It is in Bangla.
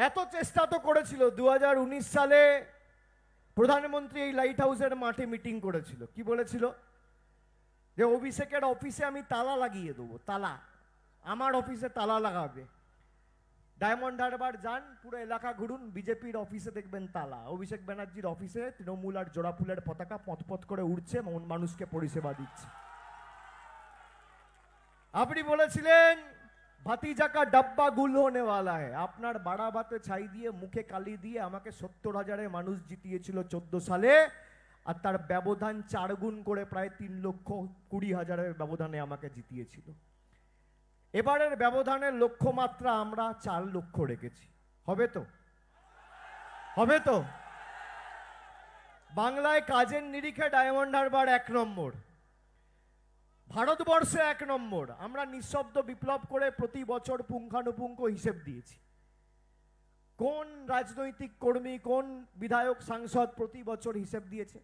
এত চেষ্টা তো করেছিল। দু হাজার উনিশ সালে প্রধানমন্ত্রী এই লাইট হাউসের মাঠে মিটিং করেছিল। কি বলেছিল? যে অভিষেকের অফিসে আমি তালা লাগিয়ে দেবো, তালা। আমার অফিসে তালা লাগাবে। ডায়মন্ড হারবার যান, পুরো এলাকা ঘুরুন, বিজেপির অফিসে দেখবেন তালা। অভিষেক ব্যানার্জির অফিসে তৃণমূল আর জোড়া ফুলের পতাকা পথপথ করে উঠছে মন- মানুষকে পরিষেবা দিচ্ছে। আপনি বলেছিলেন ভাতিজা কা ডাব্বা গুল হোনে ওয়ালা है আপনার বাড়া ভাতে ছাই দিয়ে, মুখে কালি দিয়ে আমাকে সত্তর হাজারে মানুষ জিতিয়েছিল চোদ্দ সালে, আর তার ব্যবধান চার গুণ করে প্রায় তিন লক্ষ কুড়ি হাজারের ব্যবধানে আমাকে জিতিয়েছিল। এবারের ব্যবধানের লক্ষ্যমাত্রা আমরা চার লক্ষ রেখেছি। হবে তো? হবে তো? বাংলায় কাজের নিরিখে ডায়মন্ড হারবার এক নম্বর। ভারতবর্ষে এক নম্বর। আমরা নিঃশব্দ বিপ্লব করে প্রতি বছর পুঙ্খানুপুঙ্খ হিসেব দিয়েছি। কোন রাজনৈতিক কর্মী, কোন বিধায়ক, সাংসদ প্রতি বছর হিসেব দিয়েছে?